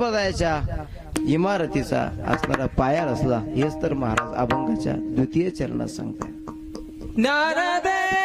बघायच्या इमारतीचा असणारा पाया रचला हेच तर महाराज अभंगाच्या द्वितीय चरणात सांगतात नारदे!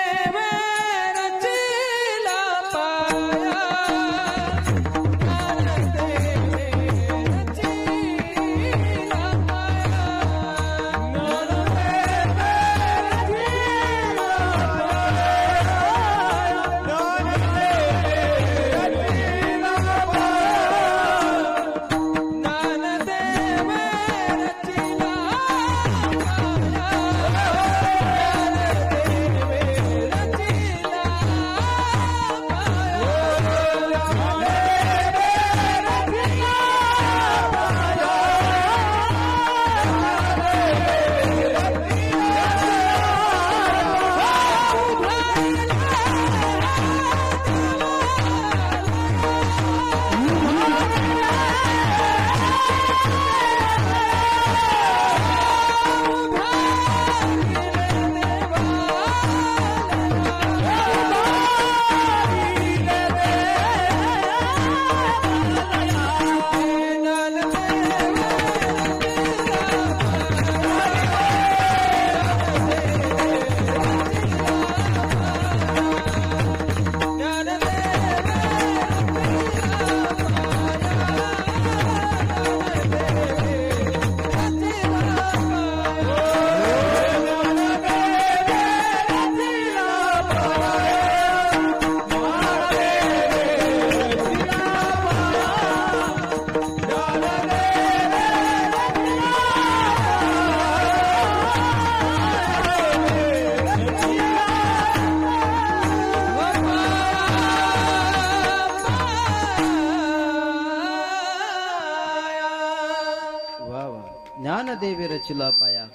ज्ञानदेवी रचिला पाया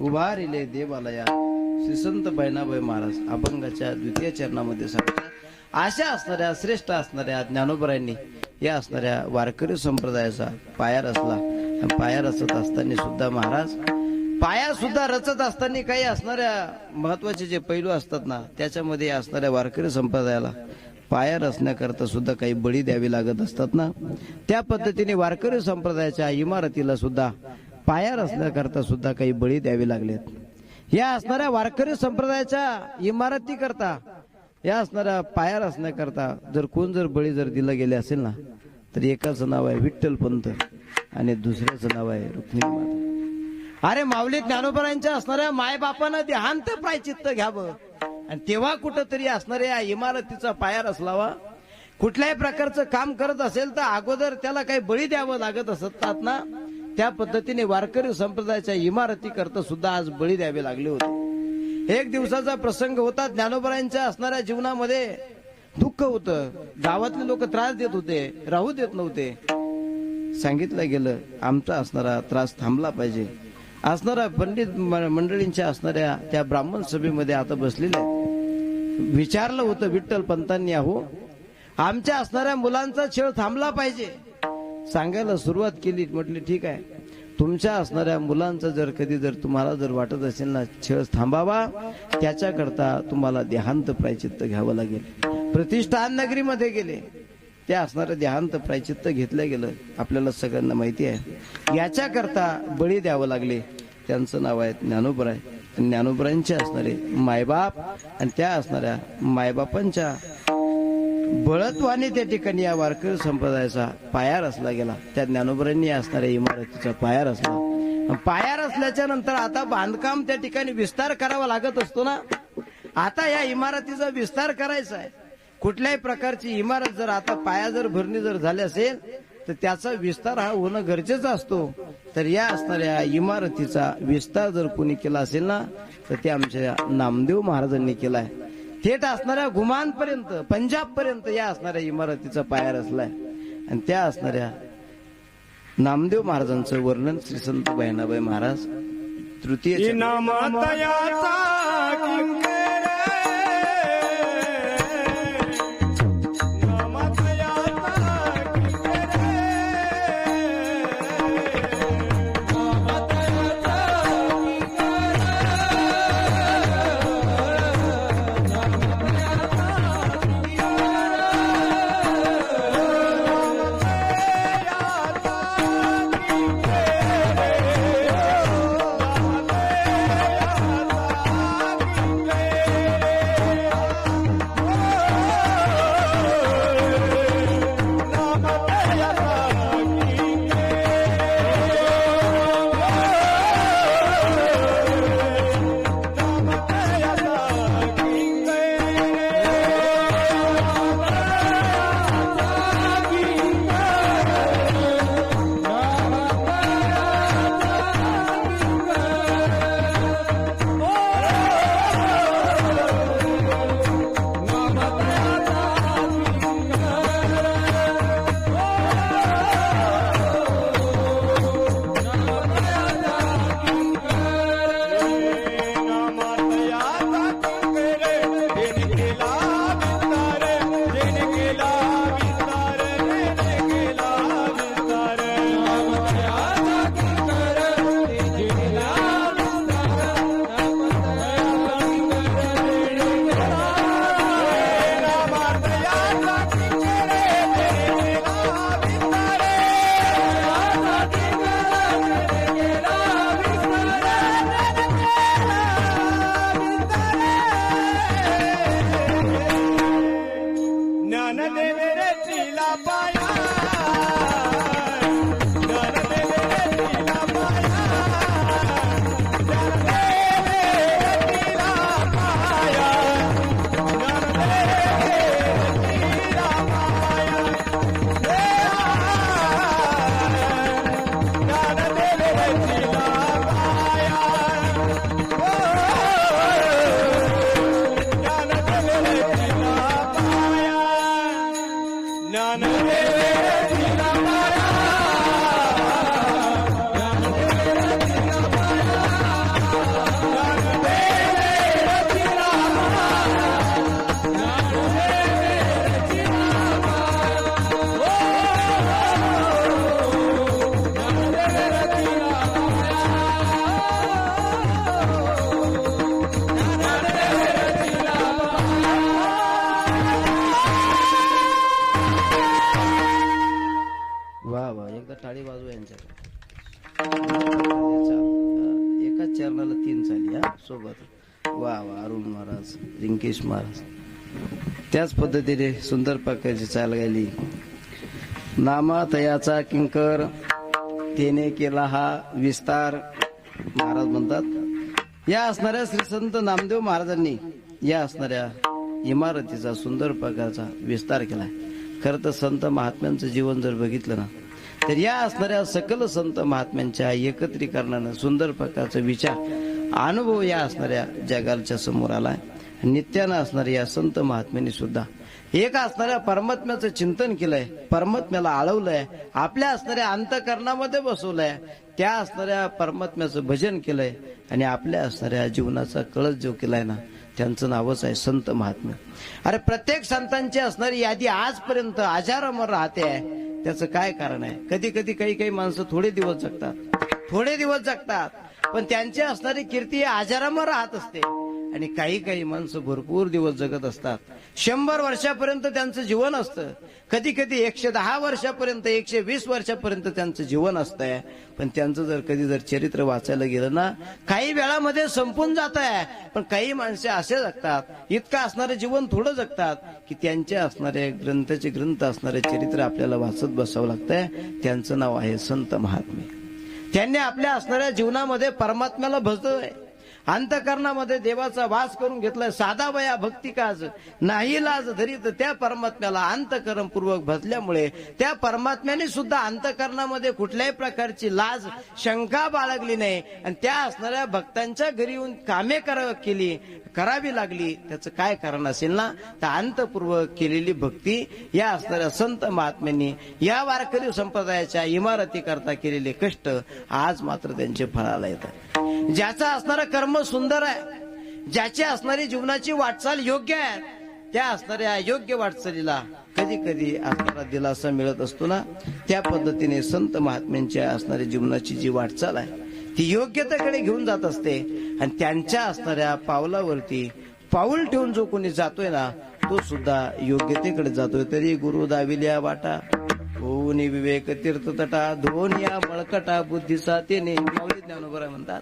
उभारिले देवालया श्री संत बहिणाबाई महाराज अभंगाच्या द्वितीय चरणामध्ये सांगतात अशा असणाऱ्या श्रेष्ठ असणाऱ्या ज्ञानोबरांनी या असणाऱ्या वारकरी संप्रदायाचा पाया रचला. पाया रचत असताना सुद्धा महाराज पाया सुद्धा रचत असताना काही असणाऱ्या महत्त्वाचे जे पैलू असतात ना त्याच्यामध्ये असणाऱ्या वारकरी संप्रदायाला पाया रचण्याकरता सुद्धा काही बळी द्यावी लागत असतात ना. त्या पद्धतीने वारकरी संप्रदायाच्या इमारतीला सुद्धा पाया रचण्याकरता सुद्धा काही बळी द्यावी लागलेत. या असणाऱ्या वारकरी संप्रदायाच्या इमारती करता या असणाऱ्या पाया रचण्याकरता जर कोण जर बळी जर दिलं गेले असेल ना तर एकाचं नाव आहे विठ्ठल पंत आणि दुसऱ्याचं नाव आहे रुक्मिणी माता. अरे माऊली ज्ञानोबरांच्या असणाऱ्या मायबापानं देहांत प्रायचित्त घ्यावं. आणि तेव्हा कुठंतरी असणाऱ्या या इमारतीचा पाया रचलावा कुठल्याही प्रकारचं काम करत असेल तर अगोदर त्याला काही बळी द्यावं लागत असतात ना. त्या पद्धतीने वारकरी संप्रदायाच्या इमारती करता सुद्धा आज बळी द्यावे लागले होते. एक दिवसाचा प्रसंग होता ज्ञानोबरांच्या असणाऱ्या जीवनामध्ये दुःख होतं. गावातले लोक त्रास देत होते राहू देत नव्हते. सांगितलं गेलं आमचा असणारा त्रास थांबला पाहिजे. असणारा पंडित म- मंडळींच्या असणाऱ्या त्या ब्राह्मण सभेमध्ये आता बसलेल्या विचारलं होतं विठ्ठल पंतांनी अहो आमच्या असणाऱ्या मुलांचा छेळ थांबला पाहिजे. सांगायला सुरुवात केली म्हटली ठीक आहे. तुमच्या असणाऱ्या मुलांचं जर कधी जर तुम्हाला जर वाटत असेल ना छळ थांबावा. त्याच्याकरता तुम्हाला देहांत प्रायचित्त घ्यावं लागेल. प्रतिष्ठान नगरीमध्ये गेले. त्या असणारं देहांत प्रायचित्त घेतलं गेलं. आपल्याला सगळ्यांना माहिती आहे. याच्याकरता बळी द्यावं लागले. त्यांचं नाव आहे ज्ञानोबराय. ज्ञानोबरांचे असणारे मायबाप आणि त्या असणाऱ्या मायबापांच्या बळत्वाने त्या ठिकाणी या वारकरी संप्रदायाचा पाया रचला गेला. त्या ज्ञानोबरांनी असणाऱ्या इमारतीचा पाया रचला. पाया रचल्याच्या नंतर आता बांधकाम त्या ठिकाणी विस्तार करावा लागत असतो ना? आता या इमारतीचा विस्तार करायचा आहे. कुठल्याही प्रकारची इमारत जर आता पाया जर भरणी जर झाली असेल तर त्याचा विस्तार हा होणं गरजेचं असतो. तर या असणाऱ्या इमारतीचा विस्तार जर कोणी केला असेल ना तर ते आमच्या नामदेव महाराजांनी केला आहे थेट असणाऱ्या गुमानपर्यंत पंजाब पर्यंत या असणाऱ्या इमारतीचा पाया रचलाय. आणि त्या असणाऱ्या नामदेव महाराजांचं वर्णन श्री संत बहिणाबाई महाराज तृतीय महाराज. त्याच पद्धतीने सुंदर प्रकारची चाल गेली नामा तयाचा किंकर त्याने केला हा विस्तार महाराज म्हणतात. या असणाऱ्या श्री संत नामदेव महाराजांनी या असणाऱ्या इमारतीचा सुंदर प्रकारचा विस्तार केला खरं तर संत महात्म्यांचं जीवन जर बघितलं ना तर या असणाऱ्या सकल संत महात्म्यांच्या एकत्रीकरणानं सुंदर प्रकारचा विचार अनुभव या असणाऱ्या जगाच्या समोर आलाय. नित्यानं असणाऱ्या या संत महात्म्यांनी सुद्धा. एक असणाऱ्या परमात्म्याचं चिंतन केलंय परमात्म्याला आळवलंय आपल्या असणाऱ्या अंतकरणामध्ये बसवलंय त्या असणाऱ्या परमात्म्याचं भजन केलंय आणि आपल्या असणाऱ्या जीवनाचा कळस जो केलाय ना त्यांचं नावच आहे संत महात्म्य. अरे प्रत्येक संतांची असणारी यादी आजपर्यंत आजारामर राहते आहे. त्याचं काय कारण आहे? कधी कधी काही काही माणसं थोडे दिवस जगतात. थोडे दिवस जगतात. पण त्यांची असणारी कीर्ती आजारामर राहत असते. आणि काही काही माणसं भरपूर दिवस जगत असतात. शंभर वर्षापर्यंत त्यांचं जीवन असतं. कधी कधी एकशे दहा वर्षापर्यंत एकशे वीस वर्षापर्यंत त्यांचं जीवन असतंय. पण त्यांचं जर कधी जर चरित्र वाचायला गेलं ना काही वेळामध्ये संपून जात आहे पण काही माणसे असे जगतात इतकं असणारं जीवन थोडं जगतात की त्यांचे असणारे ग्रंथाचे ग्रंथ असणारे चरित्र आपल्याला वाचत बसावं लागतंय. त्यांचं नाव आहे संत महात्मे. त्यांनी आपल्या असणाऱ्या जीवनामध्ये परमात्म्याला भजतोय. अंतकरणामध्ये देवाचा वास करून घेतलाय. साधा वया भक्ती काज. नाही लाज धरीत त्या परमात्म्याला अंतकरण पूर्वक भजल्यामुळे त्या परमात्म्याने सुद्धा अंतकरणामध्ये कुठल्याही प्रकारची लाज शंका बाळगली नाही. आणि त्या असणाऱ्या भक्तांच्या घरी येऊन कामे करा केली करावी लागली. त्याचं काय कारण असेल ना? तर अंतपूर्वक केलेली भक्ती या असणाऱ्या संत महात्म्यांनी या वारकरी संप्रदायाच्या इमारती करता केलेले कष्ट आज मात्र त्यांचे फळाला येतात. ज्याचा असणारं कर्म सुंदर आहे ज्याची असणारी जीवनाची वाटचाल योग्य आहे त्या असणाऱ्या योग्य वाटचालीला कधी कधी असणारा दिलासा मिळत असतो ना त्या पद्धतीने संत महात्म्यांच्या असणारी जीवनाची जी वाटचाल आहे ती योग्यतेकडे घेऊन जात असते. आणि त्यांच्या असणाऱ्या पावलावरती पाऊल ठेवून जो कोणी जातोय ना तो सुद्धा योग्यतेकडे जातोय. तरी गुरु दाविल्या वाटा. हो. होऊन विवेक तीर्थ तटा धोन या मळकटा बुद्धीचा तेने नेहमी ज्ञानोबरा म्हणतात.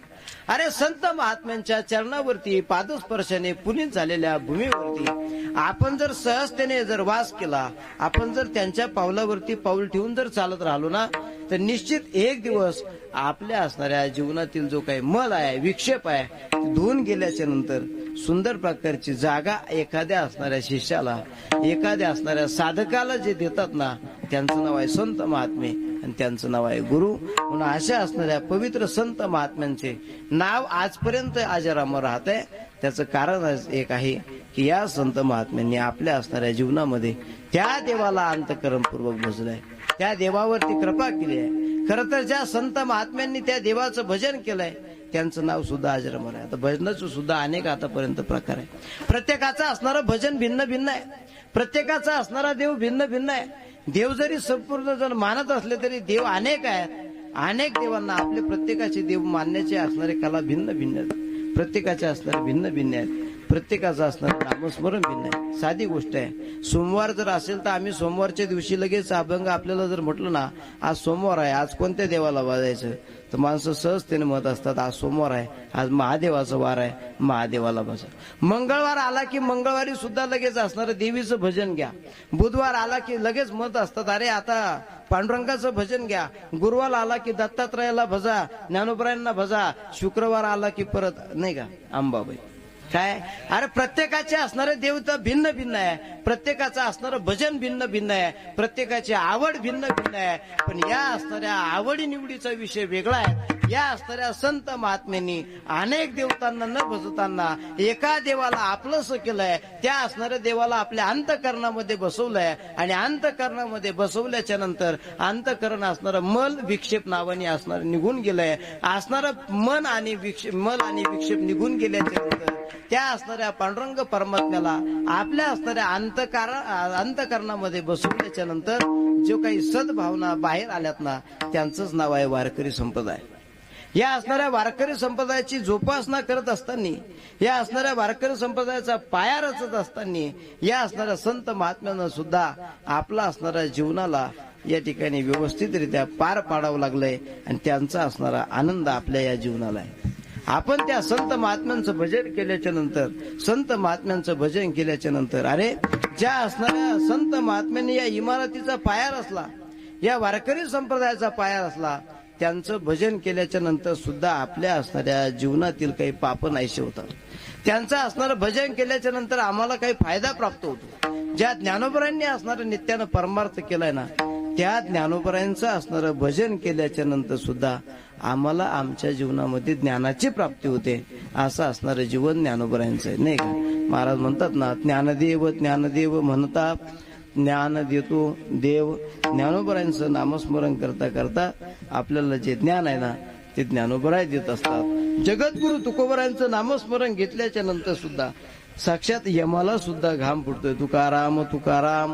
अरे संत महात्म्यांच्या चरणावरती पादस्पर्शाने पुनीत झालेल्या भूमीवरती आपण जर सहजतेने जर वास केला आपण जर त्यांच्या पावलावरती पाऊल ठेवून जर चालत राहिलो ना तर निश्चित एक दिवस आपल्या असणाऱ्या जीवनातील जो काही मल आहे विक्षेप आहे धुवून गेल्याच्यानंतर सुंदर प्रकारची जागा एखाद्या असणाऱ्या शिष्याला एखाद्या असणाऱ्या साधकाला जे देतात ना त्यांचं नाव आहे संत महात्मे. आणि त्यांचं नाव आहे गुरु. म्हणून अशा असणाऱ्या पवित्र संत महात्म्यांचे नाव आजपर्यंत आजारामर राहत आहे. त्याचं कारण एक आहे की या संत महात्म्यांनी आपल्या असणाऱ्या जीवनामध्ये त्या देवाला अंतकरणपूर्वक भजलंय. त्या देवावरती कृपा केली आहे. खरं तर ज्या संत महात्म्यांनी त्या देवाचं भजन केलंय त्यांचं नाव सुद्धा आजरमर आहे. आता भजनाचं सुद्धा अनेक आतापर्यंत प्रकार आहे. प्रत्येकाचं असणारं भजन भिन्न भिन्न आहे. प्रत्येकाचा असणारा देव भिन्न भिन्न आहे. देव जरी संपूर्ण जण मानत असले तरी देव अनेक आहेत अनेक देवांना आपले प्रत्येकाचे देव मानण्याचे असणारे कला भिन्न भिन्न आहेत. प्रत्येकाचे असणारे भिन्न भिन्न आहेत. प्रत्येकाचं असणार नामस्मरण भिन्न आहे साधी गोष्ट आहे. सोमवार जर असेल तर आम्ही सोमवारच्या दिवशी लगेच अभंग आपल्याला जर म्हटलं ना आज सोमवार आहे आज कोणत्या देवाला वाजायचं? तर माणसं सहजतेने म्हणत असतात आज सोमवार आहे आज महादेवाचा वार आहे महादेवाला बसा. मंगळवार आला की मंगळवारी सुद्धा लगेच असणारं देवीचं भजन घ्या. बुधवार आला की लगेच म्हणत असतात अरे आता पांडुरंगाचं भजन घ्या. गुरुवार आला की दत्तात्रयाला भजा ज्ञानोपरायांना भजा. शुक्रवार आला की परत नाही का? अंबाबाई. काय? अरे प्रत्येकाचे असणारे देवता भिन्न भिन्न आहे. प्रत्येकाचं असणारं भजन भिन्न भिन्न आहे. प्रत्येकाची आवड भिन्न भिन्न आहे. पण या असणाऱ्या आवडी निवडीचा विषय वेगळा आहे. या असणाऱ्या संत महात्म्यांनी अनेक देवतांना न भजताना एका देवाला आपलंस केलंय. त्या असणाऱ्या देवाला आपल्या अंतकरणामध्ये बसवलंय. आणि अंतकरणामध्ये बसवल्याच्या नंतर अंतकरण असणारं मल विक्षेप नावाने असणार निघून गेलंय. असणारं मन आणि विक्षेप मल आणि विक्षेप निघून गेल्याच्यानंतर त्या असणाऱ्या पांडुरंग परमात्म्याला आपल्या असणाऱ्या अंतकार अंतकरणामध्ये बसवल्याच्या नंतर जो काही सद्भावना बाहेर आल्यात ना त्यांचंच नाव आहे वारकरी संप्रदाय. या असणाऱ्या वारकरी संप्रदायाची जोपासना करत असताना या असणाऱ्या वारकरी संप्रदायाचा पाया रचत असताना या असणाऱ्या संत महात्म्यानं सुद्धा आपला असणाऱ्या जीवनाला या ठिकाणी व्यवस्थितरित्या पार पाडावं लागलंय आणि त्यांचा असणारा आनंद आपल्या या जीवनाला आहे. आपण त्या संत महात्म्यांचं भजन केल्याच्यानंतर संत महात्म्यांचं भजन केल्याच्यानंतर अरे ज्या असणाऱ्या संत महात्म्यांनी या इमारतीचा पायार असला या वारकरी संप्रदायाचा पायार असला त्यांचं भजन केल्याच्यानंतर सुद्धा आपल्या असणाऱ्या जीवनातील काही पाप नाहीसे होतात. त्यांचं असणारं भजन केल्याच्यानंतर आम्हाला काही फायदा प्राप्त होतो. ज्या ज्ञानोबरांनी असणारं नित्यानं परमार्थ केलाय ना त्या ज्ञानोपरायांचं असणारं भजन केल्याच्यानंतर सुद्धा आम्हाला आमच्या जीवनामध्ये ज्ञानाची प्राप्ती होते. असं असणारं जीवन ज्ञानोपरायांचं आहे नाही का? महाराज म्हणतात ना ज्ञानदेव ज्ञानदेव म्हणता ज्ञान देतो देव. ज्ञानोपरायांचं नामस्मरण करता करता आपल्याला जे ज्ञान आहे ना ते ज्ञानोबराय देत असतात. जगद्गुरु तुकोबरांचं नामस्मरण घेतल्याच्या नंतर सुद्धा साक्षात यमाला सुद्धा घाम फुटतोय. तुकाराम तुकाराम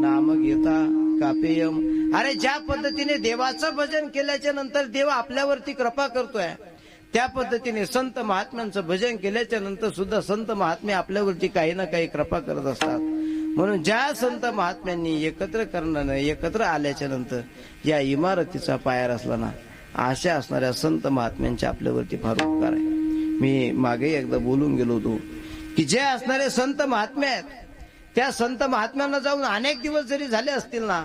नाम घेता. कापेयम. अरे ज्या पद्धतीने देवाचं भजन केल्याच्यानंतर देव आपल्यावरती कृपा करतोय त्या पद्धतीने संत महात्म्यांचं भजन केल्याच्यानंतर सुद्धा संत महात्मे आपल्यावरती काही ना काही कृपा करत असतात. म्हणून ज्या संत महात्म्यांनी एकत्र करणं एकत्र आल्याच्यानंतर या इमारतीचा पाया असला ना अशा असणाऱ्या संत महात्म्यांच्या आपल्यावरती फार उपकार आहे. मी मागे एकदा बोलून गेलो होतो की जे असणारे संत महात्मे आहेत त्या संत महात्म्यांना जाऊन अनेक दिवस जरी झाले असतील ना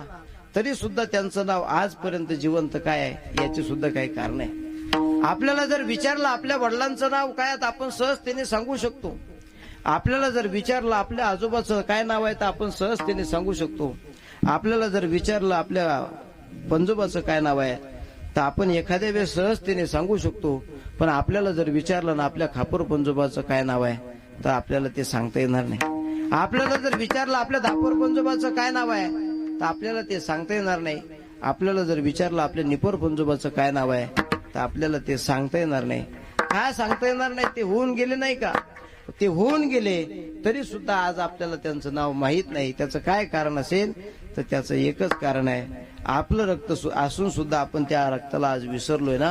तरी सुद्धा त्यांचं नाव आजपर्यंत जिवंत काय आहे याचे सुद्धा काही कारण आहे. आपल्याला जर विचारलं आपल्या वडिलांचं नाव काय तर आपण सहजतेने सांगू शकतो. आपल्याला जर विचारलं आपल्या आजोबाचं काय नाव आहे तर आपण सहजतेने सांगू शकतो. आपल्याला जर विचारलं आपल्या पंजोबाचं काय नाव आहे तर आपण एखाद्या वेळेस सहजतेने सांगू शकतो. पण आपल्याला जर विचारलं ना आपल्या खापूर पंजोबाचं काय नाव आहे तर आपल्याला ते सांगता येणार नाही. आपल्याला जर विचारलं आपल्या धापोर पंजोबाचं काय नाव आहे तर आपल्याला ते सांगता येणार नाही. आपल्याला जर विचारलं आपल्या निपोर पंजोबाचं काय नाव आहे तर आपल्याला ते सांगता येणार नाही. काय सांगता येणार नाही ते होऊन गेले नाही का? ते होऊन गेले तरी सुद्धा आज आपल्याला त्यांचं नाव माहीत नाही. त्याचं काय कारण असेल? तर त्याचं एकच कारण आहे. आपलं रक्त असून सुद्धा आपण त्या रक्ताला आज विसरलोय ना?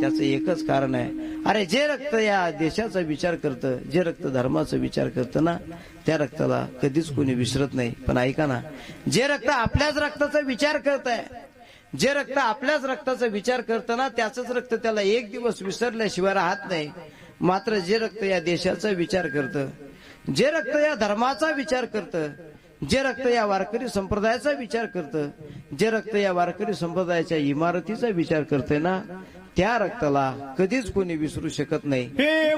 त्याचं एकच कारण आहे. अरे जे रक्त या देशाचा विचार करतं जे रक्त धर्माचा विचार करतं ना त्या रक्ताला कधीच कोणी विसरत नाही. पण ऐका ना जे रक्त आपल्याच रक्ताचा विचार करत आहे जे रक्त आपल्याच रक्ताचा विचार करतं ना त्याच रक्त त्याला एक दिवस विसरल्याशिवाय राहत नाही. मात्र जे रक्त या देशाचा विचार करतं जे रक्त या धर्माचा विचार करतं जे रक्त या वारकरी संप्रदायाचा विचार करतं जे रक्त या वारकरी संप्रदायाच्या इमारतीचा विचार करते ना त्या रक्ताला कधीच कोणी विसरू शकत नाही. हे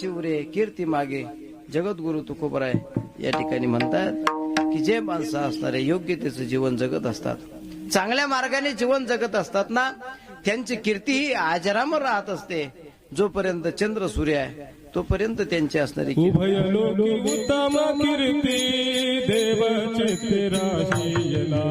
उत्तमाची उरे कीर्ती मागे. जगद्गुरु तुकोबराय या ठिकाणी म्हणतात की जे माणसं असणारे योग्य त्याचं जीवन जगत असतात. चांगल्या मार्गाने जीवन जगत असतात ना त्यांची कीर्ती ही आजरामर राहत असते. जोपर्यंत चंद्र सूर्य आहे तोपर्यंत त्यांची असणारी उभय लोकी उत्तम कीर्ती देव चित्तिराहीला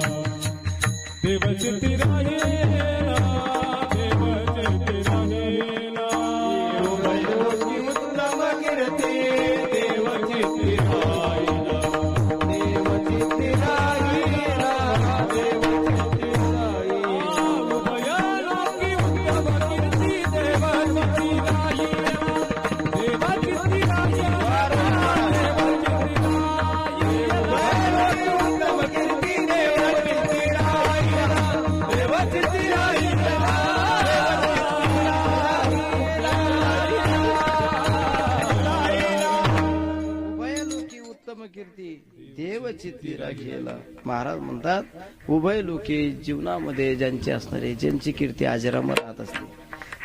चित्ती घेला. महाराज म्हणतात उभय लोके जीवनामध्ये ज्यांची असणारे ज्यांची कीर्ती आजरामर राहत असते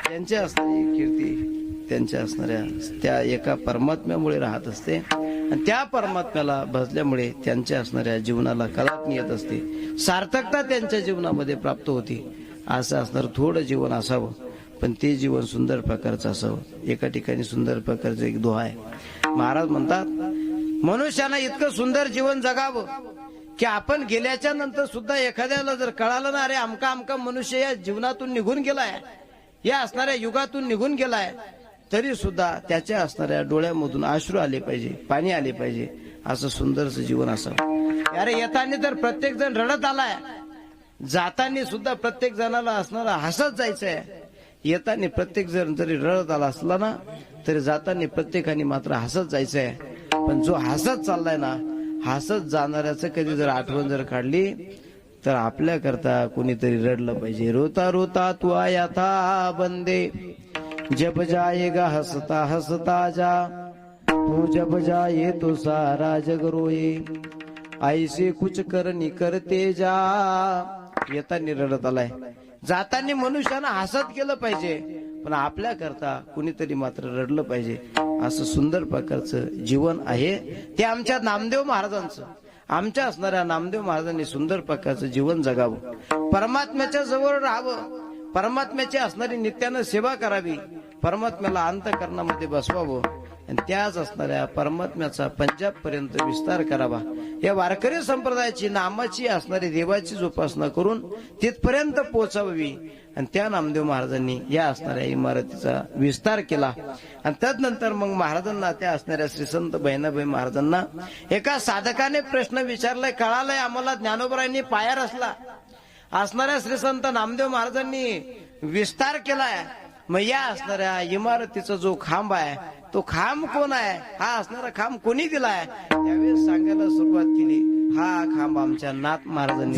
त्यांची असणारी कीर्ती त्यांच्या असणाऱ्या त्या एका परमात्म्यामुळे राहत असते आणि त्या परमात्म्याला भजल्यामुळे त्यांच्या असणाऱ्या जीवनाला कलाटणी येत असते. सार्थकता त्यांच्या जीवनामध्ये प्राप्त होती. असं असणार थोडं जीवन असावं पण ते जीवन सुंदर प्रकारचं असावं. एका ठिकाणी सुंदर प्रकारचं एक दोहा आहे. महाराज म्हणतात मनुष्यानं इतकं सुंदर जीवन जगावं की आपण गेल्याच्यानंतर सुद्धा एखाद्याला जर कळालं ना अरे आमका आमका मनुष्य या जीवनातून निघून गेलाय या असणाऱ्या युगातून निघून गेलाय तरी सुद्धा त्याच्या असणाऱ्या डोळ्यामधून आश्रू आले पाहिजे पाणी आले पाहिजे असं सुंदरच जीवन असावं. अरे येताना तर प्रत्येक जण रडत आलाय. जाताना सुद्धा प्रत्येक जणाला असणारा हसत जायचंय. येताना प्रत्येक जण जरी रडत आला असला ना तरी जाताना प्रत्येकाने मात्र हसत जायचंय. पण जो हसत चाललाय ना हसत जाणाऱ्याचं कधी जर आठवण जर काढली तर आपल्या करता कुणीतरी रडलं पाहिजे. रोता रोता तू आयाथा बंदे. जब जाएगा हसता हसता जा. तू जब जाये तो सारा जग रोये ऐसे कुछ करनी करते जा. येताना रडत आलाय. जाताना मनुष्यानं हसत केलं पाहिजे. पण आपल्याकरता कुणीतरी मात्र रडलं पाहिजे. असं सुंदर प्रकारचं जीवन आहे. ते आमच्या नामदेव महाराजांचं. आमच्या असणाऱ्या नामदेव महाराजांनी सुंदर प्रकारचं जीवन जगावं. परमात्म्याच्या जवळ राहावं. परमात्म्याची असणारी नित्यानं सेवा करावी. परमात्म्याला अंतकरणामध्ये बसवावं. आणि त्याच असणाऱ्या परमात्म्याचा पंजाब पर्यंत विस्तार करावा. या वारकरी संप्रदायाची नामाची असणारी देवाची जोपासना करून तिथपर्यंत पोहोचावी. आणि त्या नामदेव महाराजांनी या असणाऱ्या इमारतीचा विस्तार केला. आणि त्यानंतर मग महाराजांना त्या असणाऱ्या श्री संत बहिणाबाई महाराजांना एका साधकाने प्रश्न विचारलाय कळालाय आम्हाला ज्ञानोबरायांनी पाया रचला. असणाऱ्या श्री संत नामदेव महाराजांनी विस्तार केलाय. मग या असणाऱ्या इमारतीचा जो खांब आहे तो खांब कोण आहे? हा असणारा खांब कोणी दिलाय? त्यावेळेस सांगायला सुरुवात केली हा खांब आमच्या नाथ महाराजांनी